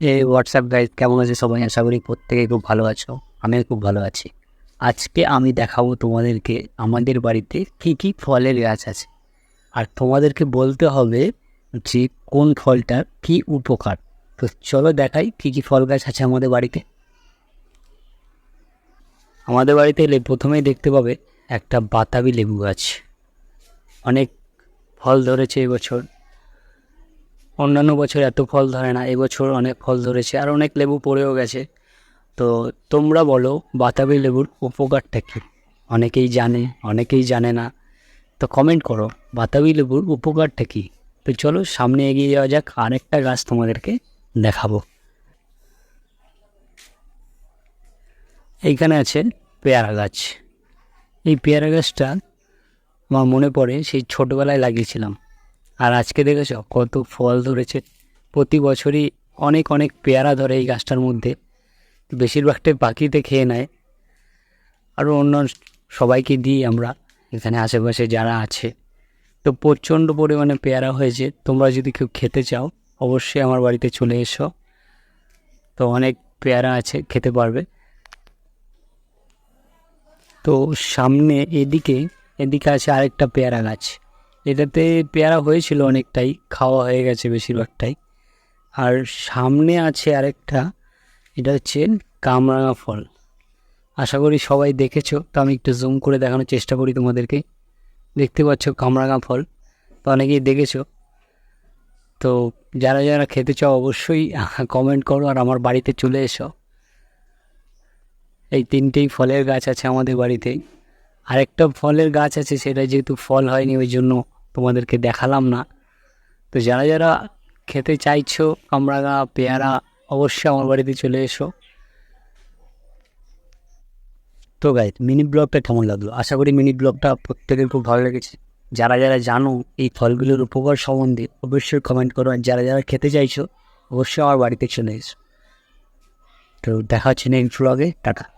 এই WhatsApp guide কেমন আছে সবাই? আশা করি প্রত্যেকে খুব ভালো আছো। আমিও খুব ভালো আছি। আজকে আমি দেখাবো তোমাদেরকে আমাদের বাড়িতে কী কী ফলের গাছ আছে। আর তোমাদেরকে বলতে হবে যে কোন ফলটার কী উপকার। তো চলো দেখাই কী কী ফল গাছ আছে আমাদের বাড়িতে। আমাদের বাড়িতে এলে প্রথমেই দেখতে পাবে একটা বাতাবি লেবু গাছ। অনেক ফল ধরেছে এবছর। অন্যান্য বছর এত ফল ধরে না, এবছর অনেক ফল ধরেছে আর অনেক লেবু পড়েও গেছে। তো তোমরা বলো, বাতাবি লেবুর উপকারটা কী? অনেকেই জানে অনেকেই জানে না। তো কমেন্ট করো, বাতাবি লেবুর উপকারটা কী? তো চলো সামনে এগিয়ে যাওয়া যাক, আরেকটা গাছ তোমাদেরকে দেখাবো। এইখানে আছে পেয়ারা গাছ। এই পেয়ারা গাছটা আমার মনে পড়ে, সেই ছোটোবেলায় লাগিয়েছিলাম। আর আজকে দেখেছ কত ফল ধরেছে। প্রতি বছরই অনেক অনেক পেয়ারা ধরে এই গাছটার মধ্যে। বেশিরভাগটাই পাখিতে খেয়ে নেয়। আরও অন্য সবাইকে দিই আমরা, এখানে আশেপাশে যারা আছে। তো প্রচণ্ড পরিমাণে পেয়ারা হয়েছে। তোমরা যদি কেউ খেতে চাও, অবশ্যই আমার বাড়িতে চলে এসো। তো অনেক পেয়ারা আছে, খেতে পারবে। তো সামনে এদিকে এদিকে আছে আরেকটা পেয়ারা গাছ। এটাতে পেয়ারা হয়েছিল অনেকটাই, খাওয়া হয়ে গেছে বেশিরভাগটাই। আর সামনে আছে আরেকটা, এটা হচ্ছে কামরাঙা ফল। আশা করি সবাই দেখেছ, তো আমি একটু জুম করে দেখানোর চেষ্টা করি তোমাদেরকে। দেখতে পাচ্ছ কামরাঙা ফল, তো অনেকেই দেখেছ। তো যারা যারা খেতে চাও অবশ্যই কমেন্ট করো আর আমার বাড়িতে চলে এসো। এই তিনটেই ফলের গাছ আছে আমাদের বাড়িতে। আরেকটা ফলের গাছ আছে, সেটা যেহেতু ফল হয়নি ওই জন্য তোমাদেরকে দেখালাম না। তো যারা যারা খেতে চাইছো কামরাঙা পেয়ারা, অবশ্যই আমার বাড়িতে চলে এসো। তো গাইড মিনি ব্লগটা কেমন লাগল? আশা করি মিনি ব্লগটা প্রত্যেকের খুব ভালো লেগেছে। যারা যারা জানো এই ফলগুলোর উপকার সম্বন্ধে, অবশ্যই কমেন্ট করো। আর যারা যারা খেতে চাইছো, অবশ্যই আমার বাড়িতে চলে এসো। তো দেখা হচ্ছে নেক্সট ব্লগে টাটা।